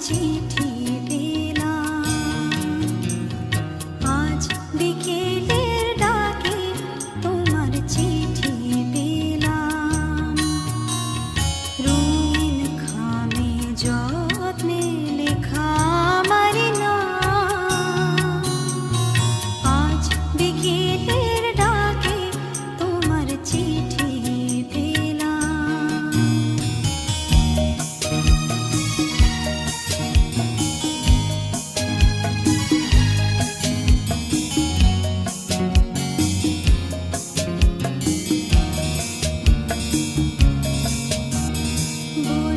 চিঠি